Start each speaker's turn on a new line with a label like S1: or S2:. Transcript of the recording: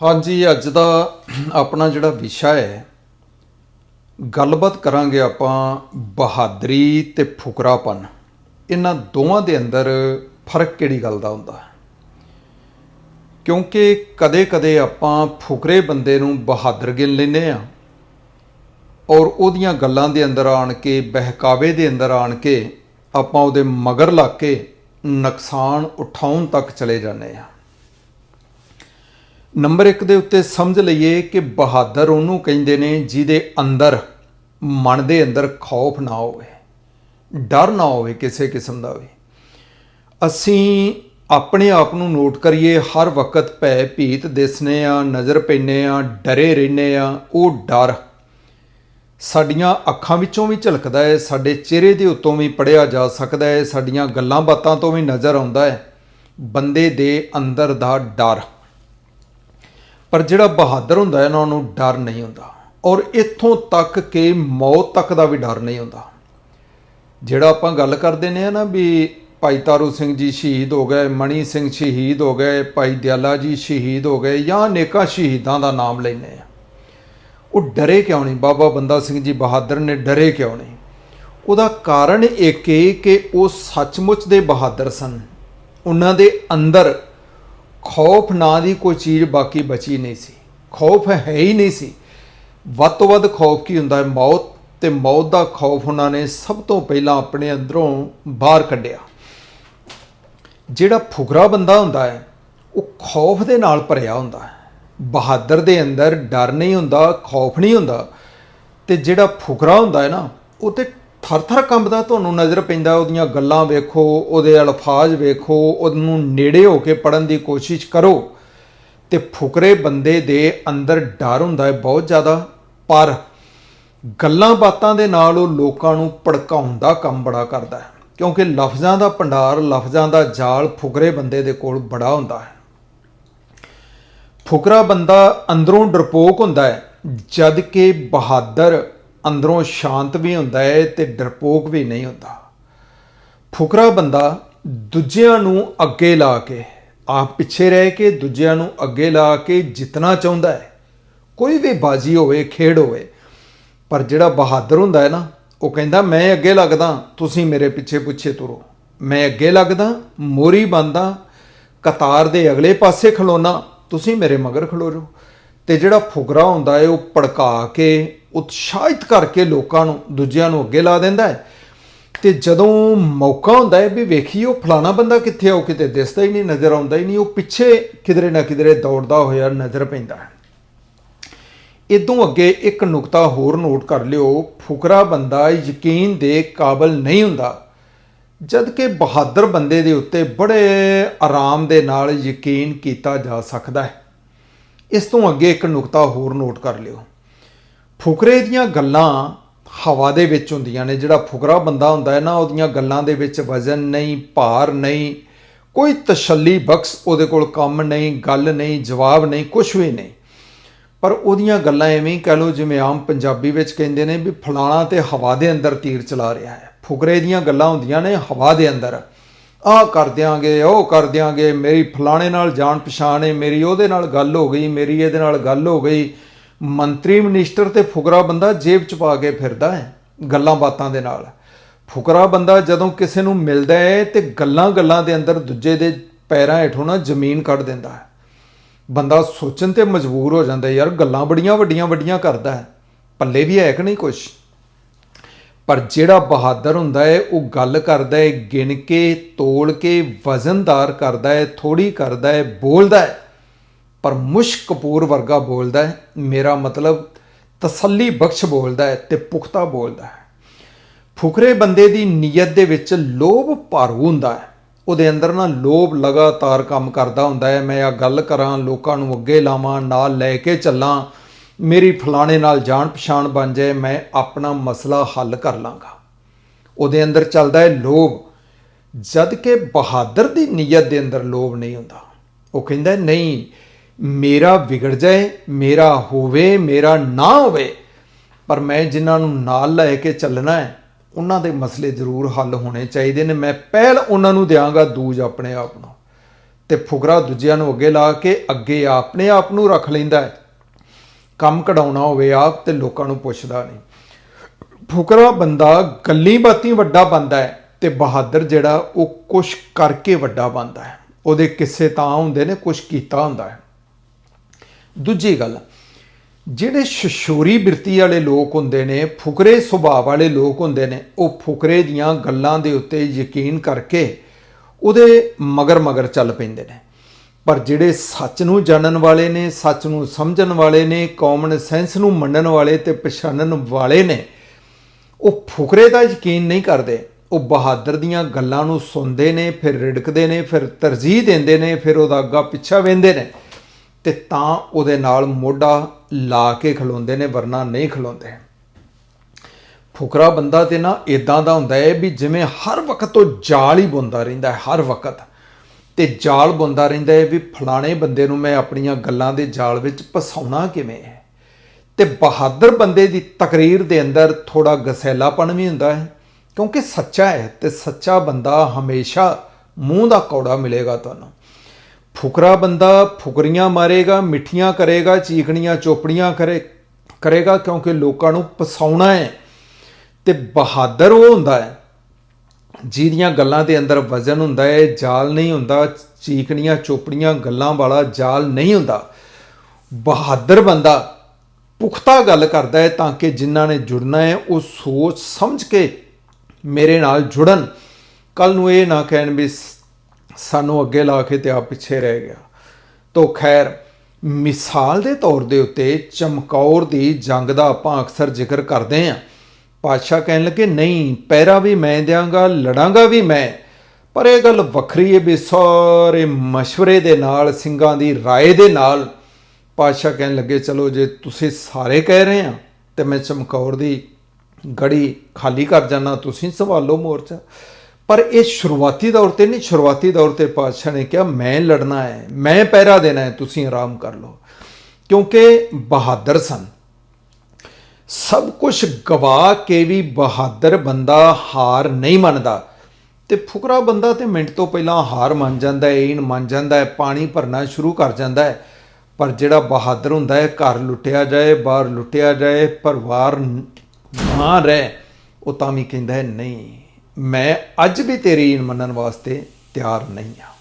S1: ਹਾਂਜੀ, ਅੱਜ ਦਾ ਆਪਣਾ ਜਿਹੜਾ ਵਿਸ਼ਾ ਹੈ, ਗੱਲਬਾਤ ਕਰਾਂਗੇ ਆਪਾਂ ਬਹਾਦਰੀ ਤੇ ਫੁਕਰਾਪਨ। ਇਹਨਾਂ ਦੋਵਾਂ ਦੇ ਅੰਦਰ ਫ਼ਰਕ ਕਿਹੜੀ ਗੱਲ ਦਾ ਹੁੰਦਾ ਕਿਉਂਕਿ ਕਦੇ-ਕਦੇ ਆਪਾਂ ਫੁਕਰੇ ਬੰਦੇ ਨੂੰ ਬਹਾਦਰ ਗਿਣ ਲੈਂਦੇ ਆ ਔਰ ਉਹਦੀਆਂ ਗੱਲਾਂ ਦੇ ਅੰਦਰ ਆਣ ਕੇ, ਬਹਿਕਾਵੇ ਦੇ ਅੰਦਰ ਆਣ ਕੇ ਆਪਾਂ ਉਹਦੇ ਮਗਰ ਲੱਗ ਕੇ ਨੁਕਸਾਨ ਉਠਾਉਣ ਤੱਕ ਚਲੇ ਜਾਂਦੇ ਆ ਨੰਬਰ 1 ਦੇ ਉੱਤੇ ਸਮਝ ਲਈਏ ਕਿ ਬਹਾਦਰ ਉਹਨੂੰ ਕਹਿੰਦੇ ਨੇ ਜਿਹਦੇ ਅੰਦਰ, ਮਨ ਦੇ ਅੰਦਰ ਖੌਫ ਨਾ ਹੋਵੇ, ਡਰ ਨਾ ਹੋਵੇ ਕਿਸੇ ਕਿਸਮ ਦਾ ਵੀ। ਅਸੀਂ ਆਪਣੇ ਆਪ ਨੂੰ ਨੋਟ ਕਰੀਏ, ਹਰ ਵਕਤ ਭੈ ਭੀਤ ਦਿਸਨੇ ਆ, ਨਜ਼ਰ ਪੈਨੇ ਆ, ਡਰੇ ਰਹਿੰਦੇ ਆ, ਉਹ ਡਰ ਸਾਡੀਆਂ ਅੱਖਾਂ ਵਿੱਚੋਂ ਵੀ ਝਲਕਦਾ ਹੈ, ਸਾਡੇ ਚਿਹਰੇ ਦੇ ਉੱਤੋਂ ਵੀ ਪੜਿਆ ਜਾ ਸਕਦਾ ਹੈ, ਸਾਡੀਆਂ ਗੱਲਾਂ ਬਾਤਾਂ ਤੋਂ ਵੀ ਨਜ਼ਰ ਆਉਂਦਾ ਹੈ। ਬੰਦੇ ਦੇ ਅੰਦਰ ਦਾ ਡਰ। ਪਰ ਜਿਹੜਾ ਬਹਾਦਰ ਹੁੰਦਾ ਹੈ ਨਾ, ਉਹਨੂੰ ਡਰ ਨਹੀਂ ਹੁੰਦਾ। ਔਰ ਇੱਥੋਂ ਤੱਕ ਕਿ ਮੌਤ ਤੱਕ ਦਾ ਵੀ ਡਰ ਨਹੀਂ ਹੁੰਦਾ। ਜਿਹੜਾ ਆਪਾਂ ਗੱਲ ਕਰਦੇ ਨੇ ਨਾ ਵੀ ਭਾਈ ਤਾਰੂ ਸਿੰਘ ਜੀ ਸ਼ਹੀਦ ਹੋ ਗਏ, ਮਣੀ ਸਿੰਘ ਸ਼ਹੀਦ ਹੋ ਗਏ, ਭਾਈ ਦਿਆਲਾ ਜੀ ਸ਼ਹੀਦ ਹੋ ਗਏ, ਜਾਂ ਅਨੇਕਾਂ ਸ਼ਹੀਦਾਂ ਦਾ ਨਾਮ ਲੈਨੇ ਆ ਉਹ ਡਰੇ ਕਿਉਂ ਨਹੀਂ? ਬਾਬਾ ਬੰਦਾ ਸਿੰਘ ਜੀ ਬਹਾਦਰ ਨੇ ਡਰੇ ਕਿਉਂ ਨਹੀਂ? ਉਹਦਾ ਕਾਰਨ ਇੱਕ ਹੈ ਕਿ ਉਹ ਸੱਚਮੁੱਚ ਦੇ ਬਹਾਦਰ ਸਨ। ਉਹਨਾਂ ਦੇ ਅੰਦਰ ਖੌਫ ਨਾਂ ਦੀ ਕੋਈ ਚੀਜ਼ ਬਾਕੀ ਬਚੀ ਨਹੀਂ ਸੀ। ਖੌਫ ਹੈ ਹੀ ਨਹੀਂ ਸੀ। ਵੱਧ ਤੋਂ ਵੱਧ ਖੌਫ ਕੀ ਹੁੰਦਾ ਹੈ? ਮੌਤ। ਤੇ ਮੌਤ ਦਾ ਖੌਫ ਉਹਨਾਂ ਨੇ ਸਭ ਤੋਂ ਪਹਿਲਾਂ ਆਪਣੇ ਅੰਦਰੋਂ ਬਾਹਰ ਕੱਢਿਆ। ਜਿਹੜਾ ਫੁਕਰਾ ਬੰਦਾ ਹੁੰਦਾ ਹੈ, ਉਹ ਖੌਫ ਦੇ ਨਾਲ ਭਰਿਆ ਹੁੰਦਾ ਹੈ। ਬਹਾਦਰ ਦੇ ਅੰਦਰ ਡਰ ਨਹੀਂ ਹੁੰਦਾ, ਖੌਫ ਨਹੀਂ ਹੁੰਦਾ। ਤੇ ਜਿਹੜਾ ਫੁਕਰਾ ਹੁੰਦਾ ਹੈ ਨਾ, ਉਹ ਤੇ ਥਰ-ਥਰ ਕੰਬਦਾ, ਤੁਹਾਨੂੰ ਨਜ਼ਰ ਪੈਂਦਾ, ਉਹਦੀਆਂ ਗੱਲਾਂ ਵੇਖੋ, ਉਹਦੇ ਅਲਫਾਜ਼ ਵੇਖੋ, ਉਹਨੂੰ ਨੇੜੇ ਹੋ ਕੇ ਪੜਨ ਦੀ ਕੋਸ਼ਿਸ਼ ਕਰੋ। ਤੇ ਫੁਕਰੇ ਬੰਦੇ ਦੇ ਅੰਦਰ ਡਰ ਹੁੰਦਾ ਹੈ ਬਹੁਤ ਜ਼ਿਆਦਾ, ਪਰ ਗੱਲਾਂ ਬਾਤਾਂ ਦੇ ਨਾਲ ਉਹ ਲੋਕਾਂ ਨੂੰ ਭੜਕਾਉਣ ਦਾ ਕੰਮ ਬੜਾ ਕਰਦਾ ਹੈ। ਕਿਉਂਕਿ ਲਫ਼ਜ਼ਾਂ ਦਾ ਭੰਡਾਰ, ਲਫ਼ਜ਼ਾਂ ਦਾ ਜਾਲ ਫੁਕਰੇ ਬੰਦੇ ਦੇ ਕੋਲ ਬੜਾ ਹੁੰਦਾ ਹੈ। ਫੁਕਰਾ ਬੰਦਾ ਅੰਦਰੋਂ ਡਰਪੋਕ ਹੁੰਦਾ ਹੈ, ਜਦ ਕਿ ਬਹਾਦਰ ਅੰਦਰੋਂ ਸ਼ਾਂਤ ਵੀ ਹੁੰਦਾ ਹੈ ਤੇ ਡਰਪੋਕ ਵੀ ਨਹੀਂ ਹੁੰਦਾ। ਫੁਕਰਾ ਬੰਦਾ ਦੂਜਿਆਂ ਨੂੰ ਅੱਗੇ ਲਾ ਕੇ, ਆਪ ਪਿੱਛੇ ਰਹਿ ਕੇ ਦੂਜਿਆਂ ਨੂੰ ਅੱਗੇ ਲਾ ਕੇ ਜਿੱਤਣਾ ਚਾਹੁੰਦਾ ਹੈ। ਕੋਈ ਵੀ ਬਾਜੀ ਹੋਵੇ, ਖੇਡ ਹੋਵੇ, ਪਰ ਜਿਹੜਾ ਬਹਾਦਰ ਹੁੰਦਾ ਹੈ ਨਾ, ਉਹ ਕਹਿੰਦਾ, ਮੈਂ ਅੱਗੇ ਲੱਗਦਾ, ਤੁਸੀਂ ਮੇਰੇ ਪਿੱਛੇ ਪਿੱਛੇ ਤੁਰੋ। ਮੈਂ ਅੱਗੇ ਲੱਗਦਾ, ਮੋਰੀ ਬੰਦਾ ਕਤਾਰ ਦੇ ਅਗਲੇ ਪਾਸੇ ਖਲੋਣਾ ਤੁਸੀਂ ਮੇਰੇ ਮਗਰ ਖਲੋ ਜਾਓ। ਤੇ ਜਿਹੜਾ ਫੁਕਰਾ ਹੁੰਦਾ ਹੈ, ਉਹ ਭੜਕਾ ਕੇ ਉਤਸ਼ਾਹਿਤ ਕਰਕੇ ਲੋਕਾਂ ਨੂੰ, ਦੂਜਿਆਂ ਨੂੰ ਅੱਗੇ ਲਾ ਦਿੰਦਾ ਹੈ। ਤੇ ਜਦੋਂ ਮੌਕਾ ਹੁੰਦਾ ਹੈ ਵੀ ਵੇਖੀ ਉਹ ਫਲਾਣਾ ਬੰਦਾ ਕਿੱਥੇ ਆ, ਉਹ ਕਿਤੇ ਦਿਸਦਾ ਹੀ ਨਹੀਂ, ਨਜ਼ਰ ਆਉਂਦਾ ਹੀ ਨਹੀਂ, ਉਹ ਪਿੱਛੇ ਕਿਧਰੇ ਨਾ ਕਿਧਰੇ ਦੌੜਦਾ ਹੋਇਆ ਨਜ਼ਰ ਪੈਂਦਾ ਹੈ। ਇਦੋਂ ਅੱਗੇ ਇੱਕ ਨੁਕਤਾ ਹੋਰ ਨੋਟ ਕਰ ਲਿਓ, ਫੁਕਰਾ ਬੰਦਾ ਯਕੀਨ ਦੇ ਕਾਬਲ ਨਹੀਂ ਹੁੰਦਾ, ਜਦ ਕਿ ਬਹਾਦਰ ਬੰਦੇ ਦੇ ਉੱਤੇ ਬੜੇ ਆਰਾਮ ਦੇ ਨਾਲ ਯਕੀਨ ਕੀਤਾ ਜਾ ਸਕਦਾ ਹੈ। ਇਸ ਤੋਂ ਅੱਗੇ ਇੱਕ ਨੁਕਤਾ ਹੋਰ ਨੋਟ ਕਰ ਲਿਓ। ਫੁਕਰੇ ਦੀਆਂ ਗੱਲਾਂ ਹਵਾ ਦੇ ਵਿੱਚ ਹੁੰਦੀਆਂ ਨੇ। ਜਿਹੜਾ ਫੁਕਰਾ ਬੰਦਾ ਹੁੰਦਾ ਹੈ ਨਾ, ਉਹਦੀਆਂ ਗੱਲਾਂ ਦੇ ਵਿੱਚ ਵਜ਼ਨ ਨਹੀਂ, ਭਾਰ ਨਹੀਂ, ਕੋਈ ਤਸੱਲੀ ਬਖਸ਼ ਉਹਦੇ ਕੋਲ ਕੰਮ ਨਹੀਂ, ਗੱਲ ਨਹੀਂ, ਜਵਾਬ ਨਹੀਂ ਕੁਝ ਵੀ ਨਹੀਂ। ਪਰ ਉਹਦੀਆਂ ਗੱਲਾਂ ਐਵੇਂ ਹੀ ਕਹ ਲਓ, ਜਿਵੇਂ ਆਮ ਪੰਜਾਬੀ ਵਿੱਚ ਕਹਿੰਦੇ ਨੇ ਵੀ ਫਲਾਣਾ ਤੇ ਹਵਾ ਦੇ ਅੰਦਰ ਤੀਰ ਚਲਾ ਰਿਹਾ ਹੈ। ਫੁਕਰੇ ਦੀਆਂ ਗੱਲਾਂ ਹੁੰਦੀਆਂ ਨੇ ਹਵਾ ਦੇ ਅੰਦਰ। ਆਹ ਕਰ ਦਿਆਂਗੇ, ਉਹ ਕਰ ਦਿਆਂਗੇ, ਮੇਰੀ ਫਲਾਣੇ ਨਾਲ ਜਾਣ ਪਛਾਣ ਹੈ, ਮੇਰੀ ਉਹਦੇ ਨਾਲ ਗੱਲ ਹੋ ਗਈ, ਮੇਰੀ ਇਹਦੇ ਨਾਲ ਗੱਲ ਹੋ ਗਈ ਮੰਤਰੀ ਮਿਨਿਸਟਰ ਤੇ ਫੁਕਰਾ ਬੰਦਾ ਜੇਬ ਚ ਪਾ ਕੇ ਫਿਰਦਾ ਹੈ, ਗੱਲਾਂ ਬਾਤਾਂ ਦੇ ਨਾਲ। ਫੁਕਰਾ ਬੰਦਾ ਜਦੋਂ ਕਿਸੇ ਨੂੰ ਮਿਲਦਾ ਹੈ ਤੇ ਗੱਲਾਂ ਗੱਲਾਂ ਦੇ ਅੰਦਰ ਦੂਜੇ ਦੇ ਪੈਰਾਂ ਹੇਠੋਂ ਨਾ ਜ਼ਮੀਨ ਕੱਢ ਦਿੰਦਾ ਹੈ। ਬੰਦਾ ਸੋਚਣ ਤੇ ਮਜਬੂਰ ਹੋ ਜਾਂਦਾ ਯਾਰ ਗੱਲਾਂ ਬੜੀਆਂ ਵੱਡੀਆਂ ਵੱਡੀਆਂ ਕਰਦਾ ਹੈ, ਪੱਲੇ ਵੀ ਹੈ ਕਿ ਨਹੀਂ ਕੁਛ? ਪਰ ਜਿਹੜਾ ਬਹਾਦਰ ਹੁੰਦਾ ਹੈ, ਉਹ ਗੱਲ ਕਰਦਾ ਹੈ, ਗਿਣ ਕੇ, ਤੋਲ ਕੇ, ਵਜ਼ਨਦਾਰ ਕਰਦਾ ਹੈ ਥੋੜੀ ਕਰਦਾ ਹੈ, ਬੋਲਦਾ ਹੈ। ਪਰ ਮੁਸ਼ਕ ਕਪੂਰ ਵਰਗਾ ਬੋਲਦਾ ਹੈ, ਮੇਰਾ ਮਤਲਬ ਤਸੱਲੀ ਬਖਸ਼ ਬੋਲਦਾ ਹੈ ਤੇ ਪੁਖਤਾ ਬੋਲਦਾ ਹੈ। ਫੁਕਰੇ ਬੰਦੇ ਦੀ ਨੀਅਤ ਦੇ ਵਿੱਚ ਲੋਭ ਭਰੂ ਹੁੰਦਾ ਹੈ। ਉਹਦੇ ਅੰਦਰ ਨਾ ਲੋਭ ਲਗਾਤਾਰ ਕੰਮ ਕਰਦਾ ਹੁੰਦਾ ਹੈ। ਮੈਂ ਆ ਗੱਲ ਕਰਾਂ, ਲੋਕਾਂ ਨੂੰ ਅੱਗੇ ਲਾਵਾਂ, ਨਾਲ ਲੈ ਕੇ ਚੱਲਾਂ, ਮੇਰੀ ਫਲਾਣੇ ਨਾਲ ਜਾਣ ਪਛਾਣ ਬਣ ਜਾਏ, ਮੈਂ ਆਪਣਾ ਮਸਲਾ ਹੱਲ ਕਰ ਲਾਂਗਾ। ਉਹਦੇ ਅੰਦਰ ਚੱਲਦਾ ਹੈ ਲੋਭ। ਜਦ ਕਿ ਬਹਾਦਰ ਦੀ ਨੀਅਤ ਦੇ ਅੰਦਰ ਲੋਭ ਨਹੀਂ ਹੁੰਦਾ। ਉਹ ਕਹਿੰਦਾ ਨਹੀਂ ਮੇਰਾ ਵਿਗੜ ਜਾਏ, ਮੇਰਾ ਹੋਵੇ, ਮੇਰਾ ਨਾ ਹੋਵੇ, ਪਰ ਮੈਂ ਜਿਨ੍ਹਾਂ ਨੂੰ ਨਾਲ ਲੈ ਕੇ ਚੱਲਣਾ ਹੈ, ਉਹਨਾਂ ਦੇ ਮਸਲੇ ਜ਼ਰੂਰ ਹੱਲ ਹੋਣੇ ਚਾਹੀਦੇ ਨੇ। ਮੈਂ ਪਹਿਲ ਉਹਨਾਂ ਨੂੰ ਦਿਆਂਗਾ, ਦੂਜ ਆਪਣੇ ਆਪ ਨੂੰ। ਤੇ ਫੁਕਰਾ ਦੂਜਿਆਂ ਨੂੰ ਅੱਗੇ ਲਾ ਕੇ ਅੱਗੇ ਆਪਣੇ ਆਪ ਨੂੰ ਰੱਖ ਲੈਂਦਾ ਹੈ। ਕੰਮ ਕਢਾਉਣਾ ਹੋਵੇ ਆਪ ਤੇ ਲੋਕਾਂ ਨੂੰ ਪੁੱਛਦਾ ਨਹੀਂ। ਫੁਕਰਾ ਬੰਦਾ ਗੱਲੀ ਬਾਤੀ ਵੱਡਾ ਬੰਦਾ ਹੈ ਤੇ ਬਹਾਦਰ ਜਿਹੜਾ ਉਹ ਕੁਛ ਕਰਕੇ ਵੱਡਾ ਬੰਦਾ ਹੈ। ਉਹਦੇ ਕਿੱਸੇ ਤਾਂ ਹੁੰਦੇ ਨੇ, ਕੁਛ ਕੀਤਾ ਹੁੰਦਾ ਹੈ। ਦੂਜੀ ਗੱਲ, ਜਿਹੜੇ ਸ਼ਸ਼ੋਰੀ ਬਿਰਤੀ ਵਾਲੇ ਲੋਕ ਹੁੰਦੇ ਨੇ, ਫੁਕਰੇ ਸੁਭਾਅ ਵਾਲੇ ਲੋਕ ਹੁੰਦੇ ਨੇ, ਉਹ ਫੁਕਰੇ ਦੀਆਂ ਗੱਲਾਂ ਦੇ ਉੱਤੇ ਯਕੀਨ ਕਰਕੇ ਉਹਦੇ ਮਗਰ ਮਗਰ ਚੱਲ ਪੈਂਦੇ ਨੇ। ਪਰ ਜਿਹੜੇ ਸੱਚ ਨੂੰ ਜਾਣਨ ਵਾਲੇ ਨੇ, ਸੱਚ ਨੂੰ ਸਮਝਣ ਵਾਲੇ ਨੇ ਕਾਮਨ ਸੈਂਸ ਨੂੰ ਮੰਨਣ ਵਾਲੇ ਤੇ ਪਛਾਣਨ ਵਾਲੇ ਨੇ, ਉਹ ਫੁਕਰੇ ਦਾ ਯਕੀਨ ਨਹੀਂ ਕਰਦੇ। ਉਹ ਬਹਾਦਰ ਦੀਆਂ ਗੱਲਾਂ ਨੂੰ ਸੁਣਦੇ ਨੇ, ਫਿਰ ਰਿੜਕਦੇ ਨੇ, ਫਿਰ ਤਰਜੀਹ ਦਿੰਦੇ ਨੇ, ਫਿਰ ਉਹਦਾ ਅੱਗਾ ਪਿੱਛਾ ਵੇਂਦੇ ਨੇ। ਤੇ ਤਾਂ ਉਹਦੇ ਨਾਲ ਮੋਢਾ ਲਾ ਕੇ ਖਲੋਂਦੇ ਨੇ, ਵਰਨਾ ਨਹੀਂ ਖਲੋਂਦੇ। ਫੁਕਰਾ ਬੰਦਾ ਤੇ ਨਾ ਇਦਾਂ ਦਾ ਹੁੰਦਾ ਹੈ ਵੀ ਜਿਵੇਂ ਹਰ ਵਕਤ ਉਹ ਜਾਲ ਹੀ ਬੁੰਦਾ ਰਹਿੰਦਾ ਹੈ, ਹਰ ਵਕਤ। ਤੇ ਜਾਲ ਬੁੰਦਾ ਰਹਿੰਦਾ ਹੈ ਵੀ ਫਲਾਣੇ ਬੰਦੇ ਨੂੰ ਮੈਂ ਆਪਣੀਆਂ ਗੱਲਾਂ ਦੇ ਜਾਲ ਵਿੱਚ ਫਸਾਉਣਾ ਕਿਵੇਂ ਹੈ? ਤੇ ਬਹਾਦਰ ਬੰਦੇ ਦੀ ਤਕਰੀਰ ਦੇ ਅੰਦਰ ਥੋੜਾ ਗਸੈਲਾਪਣ ਵੀ ਹੁੰਦਾ ਹੈ, ਕਿਉਂਕਿ ਸੱਚਾ ਹੈ ਤੇ ਸੱਚਾ ਬੰਦਾ ਹਮੇਸ਼ਾ ਮੂੰਹ ਦਾ ਕੌੜਾ ਮਿਲੇਗਾ ਤੁਹਾਨੂੰ। ਫੁਕਰਾ ਬੰਦਾ ਫੁਕਰੀਆਂ ਮਾਰੇਗਾ, ਮਿੱਠੀਆਂ ਕਰੇਗਾ, ਚੀਕਣੀਆਂ ਚੋਪੜੀਆਂ ਕਰੇ, ਕਰੇਗਾ ਕਿਉਂਕਿ ਲੋਕਾਂ ਨੂੰ ਪਸਾਉਣਾ ਹੈ ਤੇ ਬਹਾਦਰ ਉਹ ਹੁੰਦਾ ਹੈ, ਜਿਹਦੀਆਂ ਗੱਲਾਂ ਦੇ ਅੰਦਰ ਵਜ਼ਨ ਹੁੰਦਾ ਹੈ, ਜਾਲ ਨਹੀਂ ਹੁੰਦਾ, ਚੀਕਣੀਆਂ ਚੋਪੜੀਆਂ ਗੱਲਾਂ ਵਾਲਾ ਜਾਲ ਨਹੀਂ ਹੁੰਦਾ। ਬਹਾਦਰ ਬੰਦਾ ਪੁਖਤਾ ਗੱਲ ਕਰਦਾ ਹੈ ਤਾਂ ਕਿ ਜਿਨ੍ਹਾਂ ਨੇ ਜੁੜਨਾ ਹੈ, ਉਹ ਸੋਚ ਸਮਝ ਕੇ ਮੇਰੇ ਨਾਲ ਜੁੜਨ। ਕੱਲ ਨੂੰ ਇਹ ਨਾ ਕਹਿਣ ਵੀ ਸ- ਸਾਨੂੰ ਅੱਗੇ ਲਾ ਕੇ ਤੇ ਆ ਪਿੱਛੇ ਰਹਿ ਗਿਆ ਤੋ ਖੈਰ ਮਿਸਾਲ ਦੇ ਤੌਰ ਦੇ ਉੱਤੇ ਚਮਕੌਰ ਦੀ ਜੰਗ ਦਾ ਆਪਾਂ ਅਕਸਰ ਜ਼ਿਕਰ ਕਰਦੇ ਹਾਂ ਪਾਤਸ਼ਾਹ ਕਹਿਣ ਲੱਗੇ ਨਹੀਂ ਪਹਿਰਾ ਵੀ ਮੈਂ ਦਿਆਂਗਾ ਲੜਾਂਗਾ ਵੀ ਮੈਂ ਪਰ ਇਹ ਗੱਲ ਵੱਖਰੀ ਹੈ ਵੀ ਸਾਰੇ ਮਸ਼ਵਰੇ ਦੇ ਨਾਲ ਸਿੰਘਾਂ ਦੀ رائے ਦੇ ਨਾਲ ਪਾਤਸ਼ਾਹ ਕਹਿਣ ਲੱਗੇ ਚਲੋ ਜੇ ਤੁਸੀਂ ਸਾਰੇ ਕਹਿ ਰਹੇ ਆ ਤੇ ਮੈਂ ਚਮਕੌਰ ਦੀ ਗੜੀ ਖਾਲੀ ਕਰ ਜਾਣਾ ਤੁਸੀਂ ਸੰਭਾਲੋ ਮੋਰਚਾ ਪਰ ਇਹ ਸ਼ੁਰੂਆਤੀ ਦੌਰ ਤੇ ਨਹੀਂ, ਸ਼ੁਰੂਆਤੀ ਦੌਰ ਤੇ ਪਾਤਸ਼ਾਹ ਨੇ ਕਿਹਾ, ਮੈਂ ਲੜਨਾ ਹੈ, ਮੈਂ ਪਹਿਰਾ ਦੇਣਾ ਹੈ, ਤੁਸੀਂ ਆਰਾਮ ਕਰ ਲਓ। ਕਿਉਂਕਿ ਬਹਾਦਰ ਸਨ। ਸਭ ਕੁਝ ਗਵਾ ਕੇ ਵੀ ਬਹਾਦਰ ਬੰਦਾ ਹਾਰ ਨਹੀਂ ਮੰਨਦਾ। ਤੇ ਫੁਕਰਾ ਬੰਦਾ ਤੇ ਮਿੰਟ ਤੋਂ ਪਹਿਲਾਂ ਹਾਰ ਮੰਨ ਜਾਂਦਾ ਹੈ ਈਨ ਮੰਨ ਜਾਂਦਾ ਹੈ, ਪਾਣੀ ਭਰਨਾ ਸ਼ੁਰੂ ਕਰ ਜਾਂਦਾ ਹੈ। ਪਰ ਜਿਹੜਾ ਬਹਾਦਰ ਹੁੰਦਾ ਹੈ, ਘਰ ਲੁੱਟਿਆ ਜਾਏ, ਬਾਹਰ ਲੁੱਟਿਆ ਜਾਏ, ਪਰਿਵਾਰ ਨਾ ਰਹਿ, ਉਹ ਤਾਂ ਵੀ ਕਹਿੰਦਾ ਹੈ, ਨਹੀਂ। ਮੈਂ ਅੱਜ ਵੀ ਤੇਰੀ ਮੰਨਣ ਵਾਸਤੇ ਤਿਆਰ ਨਹੀਂ ਹਾਂ।